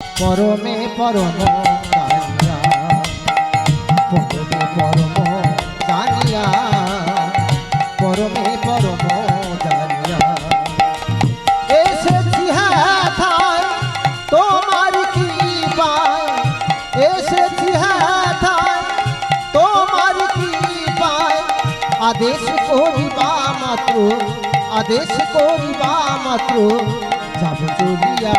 পরমে পরম জানিয়া, পরমে পরম জানিয়া, পরমে পরম জানিয়া। এসেছি হাথায়, তোমার কি পায় এসেছি হাথায়, তোমার কি পায় আদেশ করিবা মাত্র, আদেশ করিবা মাত্র, যাব চলিয়া।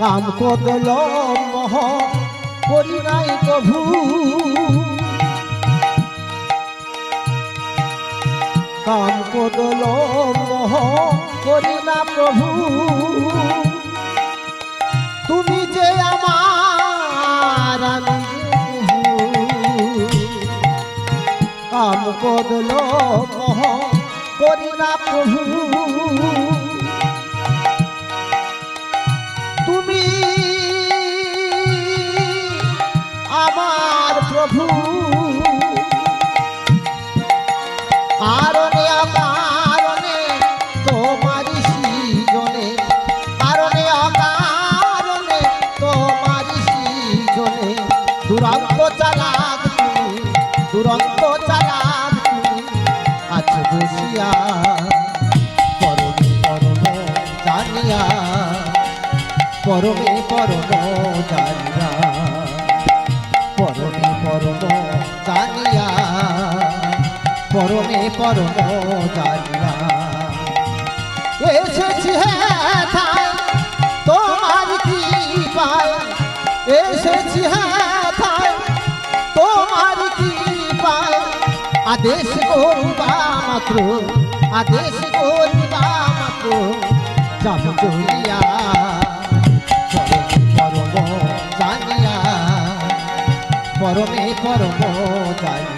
কাম কদল মহ, করি নাই কভু কাম কদল মহ, করি না প্রভু। তুমি যে আমার আমি কাম কদল মহ, করি না প্রভু। প্রভু। কারণে, অকারণে, তোমারই সৃজনে। কারণে, অকারণে, তোমারই সৃজনে। দুরন্ত চালাক দুরন্ত চালাক আছো বসিয়া। পরমে পরম জানিয়া, পরমে পরম জানিয়া। পরমে পরম জানিয়া এসেছি হ্যাঁ তোমার কি এসেছি হ্যাঁ তোমার কি আদেশ করবা মাত্র, আদেশ করবা মাত্র। যাব চলিয়া পরম পরম জানিয়া